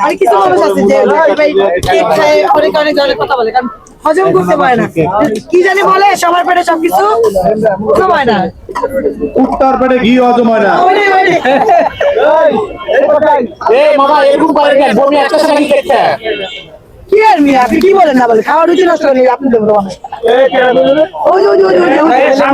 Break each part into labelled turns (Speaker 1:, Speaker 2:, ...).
Speaker 1: আর কিছু মানুষ আছে যে ভাই কেক খায় অনেক অনেক ধরনের কথা বলে কারণ হজম করতে পারে না। কি জানি বলে সবার পেটে সবকিছু হজম হয় না।
Speaker 2: উত্তর পেটে ঘি হজম হয় না।
Speaker 1: কি আর মিয়া আপনি কি বলেন না বলে খাওয়া রুচি নষ্ট করে আপনি দেবো ওই ওই ওই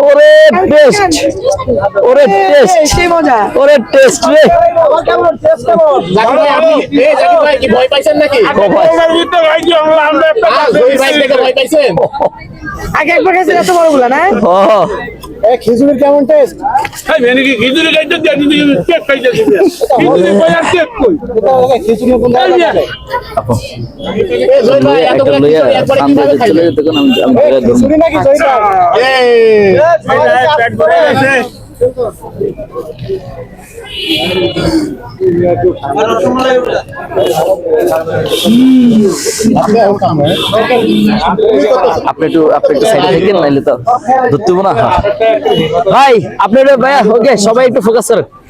Speaker 3: ওরে টেস্ট ওরে টেস্ট টেস্ট
Speaker 4: ভয়
Speaker 1: আগে একবার এত বড়গুলা না
Speaker 3: হ্যাঁ।
Speaker 4: খিচুড়ির কেমন টেস্ট
Speaker 5: খিচুড়ি
Speaker 3: আপনি একটু আপনি একটু তো না। ভাই আপনি ভাইয়া ওকে সবাই একটু ফোকাস করেন।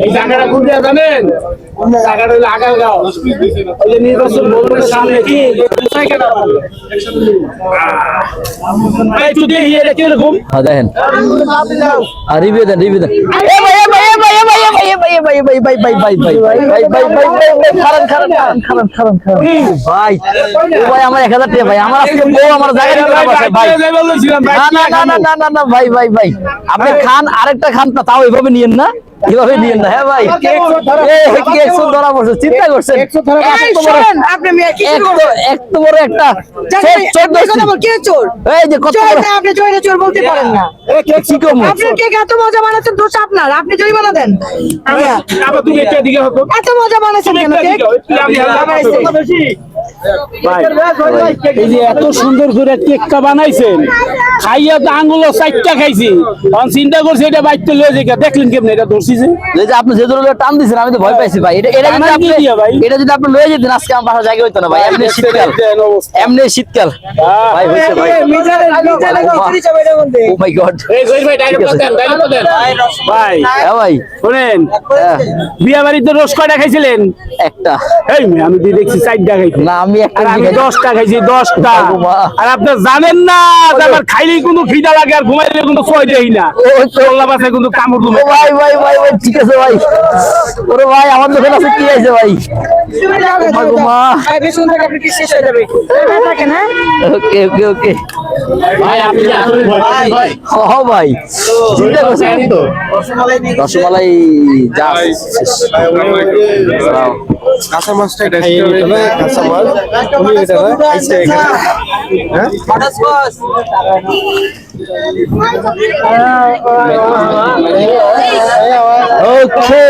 Speaker 1: এই
Speaker 3: আমার এক হাজার টাকা ভাই আমার আজকে বউ আমার না না না না ভাই ভাই ভাই আপনি খান আরেকটা খান তাও এইভাবে নিয়েন না
Speaker 1: আপনি জয়না চোর? বলতে পারেন না।
Speaker 3: কি কম
Speaker 1: আপনার এত মজা বানাচ্ছেন? দোষ আপনার। আপনি
Speaker 5: জয় বানা দেন
Speaker 1: এত মজা বানাচ্ছেন
Speaker 5: এই যে এত সুন্দর করে কেকটা বানাইছেন খাইয়া তো আঙ্গুলো চারটা খাইছি। তখন চিন্তা করছি এটা বাইতে লয়ে যে দেখলেন কেমন এটা ধরছি যে?
Speaker 3: যে আপনি যে ধরনের টান দিছেন আমি তো ভয় পাইছি ভাই। এটা এটা যদি আপনি
Speaker 5: ভাই?
Speaker 3: এটা যদি আপনি লয়ে যেতেন আজকে আমার বাসা জায়গা হইতো না ভাই। এমনি শীতকাল। এমনি শীতকাল। ভাই হইছে ভাই। ও মাই গড
Speaker 4: এই ভাই ডায়লগটা দেন ডায়লগটা দেন।
Speaker 5: ভাই
Speaker 3: হ্যাঁ ভাই।
Speaker 5: শুনেন
Speaker 3: হ্যাঁ,
Speaker 5: বিয়া বাড়িতে রোজ কয়টা খাইছিলেন?
Speaker 3: একটা।
Speaker 5: এই আমি দিয়ে দেখছি চারটা খাইছি।
Speaker 3: না আমি
Speaker 5: দশটা খাইছি দশটা। আর আপনার জানেন না আমার খাইলে কোনো ফিদা লাগে আর ঘুমাইলে কিন্তু ছয় দেয় না।
Speaker 3: ভাই ভাই ভাই ভাই ঠিক আছে ভাই। ওরে ভাই আমার দোকান আছে কি আছে ভাই? রসমালাই যা
Speaker 2: কাঁচা মাছটা হবে? কাঁচা মাছ। উনি এটা না আইসা এখানে।
Speaker 3: ওকে